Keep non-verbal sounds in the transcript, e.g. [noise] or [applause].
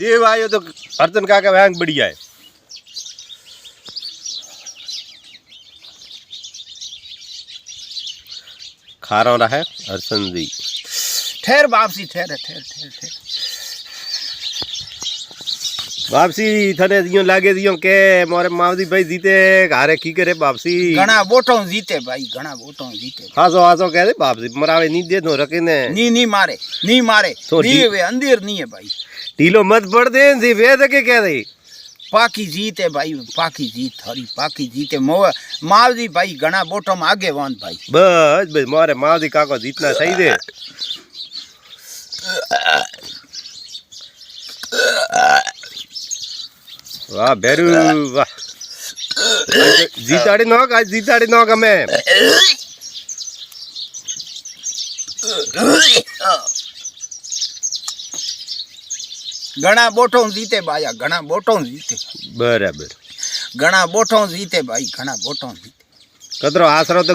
देव आयो तो हरदन का भैंग बढ़िया है खा रहा है हरसन जी। ठहर वापसी, ठहर ठहर ठहर ठहर। વાપસી તને ઈયો લાગે ઈયો કે મારે માવદી ભાઈ જીતે હારે કી કરે વાપસી ઘણા બોટો જીતે ભાઈ ઘણા બોટો જીતે. હાસો હાસો કહે છે વાપસી મરાવે ની દે નો રખીને. ની ની મારે ની મારે. ની હવે અંધેરની હે ભાઈ. ઢીલો મત પડ દે ને વેદ કે કહે દે પાકી જીતે ભાઈ પાકી જીત હરી પાકી જીતે. મોવે માવજી ભાઈ ઘણા બોટોમાં આગેવાન ભાઈ. બસ બસ મારે માવજી કાકો જીતના થઈ દે. [laughs] વાહ ભેરુ વાહ. જીતાડી નોક આજ જીતાડી નોક ગમે ઘણા બોઠો જીતે બાયા ઘણા બોઠો જીતે. બરાબર. ઘણા બોઠો જીતે ભાઈ ઘણા બોઠો જીતે. કતરો આશરો તો